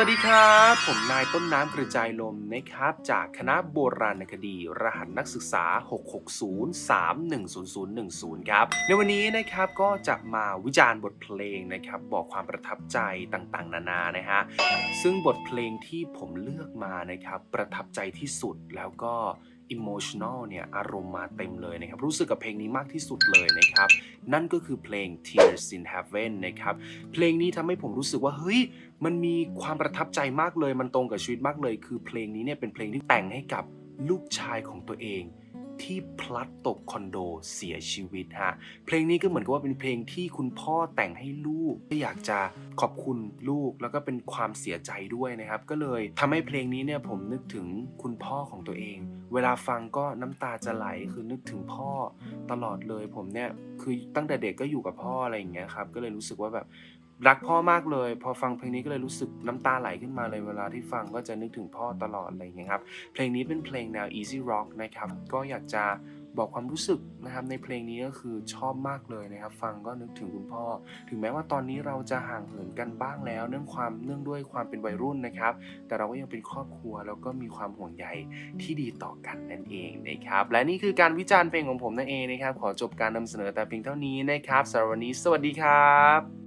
วัสดีครับ ผมนายต้นน้ำกระจายลมนะครับ จากคณะโบราณคดี รหัสนักศึกษา 660310010 ครับ ในวันนี้นะครับก็จะมาวิจารณ์บทเพลงนะครับ บอกความประทับใจต่างๆ นานานะฮะซึ่งบทเพลงที่ผมเลือกมานะครับ ประทับใจที่สุดแล้วก็ อิโมชันอลเนี่ยอารมณ์มาเต็มเลยนะครับ รู้สึกกับเพลงนี้มากที่สุดเลยนะครับ นั่นก็คือเพลง Tears in Heaven นะครับ เพลงนี้ทำให้ผมรู้สึกว่า เฮ้ย มันมีความประทับใจมากเลย มันตรงกับชีวิตมากเลย คือเพลงนี้เนี่ยเป็นเพลงที่แต่งให้กับลูกชายของตัวเอง ที่พลัดตกคอนโดเสียชีวิตฮะเพลงนี้ก็เหมือนกับว่าเป็นเพลงที่คุณพ่อแต่งให้ลูกก็อยากจะขอบคุณลูกแล้วก็เป็นความเสียใจด้วยนะครับ ก็เลยทำให้เพลงนี้เนี่ยผมนึกถึงคุณพ่อของตัวเอง เวลาฟังก็น้ำตาจะไหลคือนึกถึงพ่อตลอดเลยผมเนี่ยคือตั้งแต่เด็กก็อยู่กับพ่ออะไรอย่างเงี้ยครับก็เลยรู้สึกว่าแบบ รักพ่อมากเลย พอฟังเพลงนี้ก็เลยรู้สึกน้ำตาไหลขึ้นมาเลยเวลาที่ฟังก็จะนึกถึงพ่อตลอดอะไรอย่างเงี้ยครับเพลงนี้เป็นเพลงแนว easy rock นะครับก็อยากจะบอกความรู้สึกนะครับในเพลงนี้ก็คือชอบมากเลยนะครับ ฟังก็นึกถึงคุณพ่อ ถึงแม้ว่าตอนนี้เราจะห่างเหินกันบ้างแล้ว เนื่องความเนื่องด้วยความเป็นวัยรุ่นนะครับ แต่เราก็ยังเป็นครอบครัวแล้วก็มีความห่วงใยที่ดีต่อกันนั่นเองนะครับ และนี่คือการวิจารณ์เพลงของผมนั่นเองนะครับ ขอจบการนำเสนอแต่เพียงเท่านี้นะครับสำหรับวันนี้ สวัสดีครับ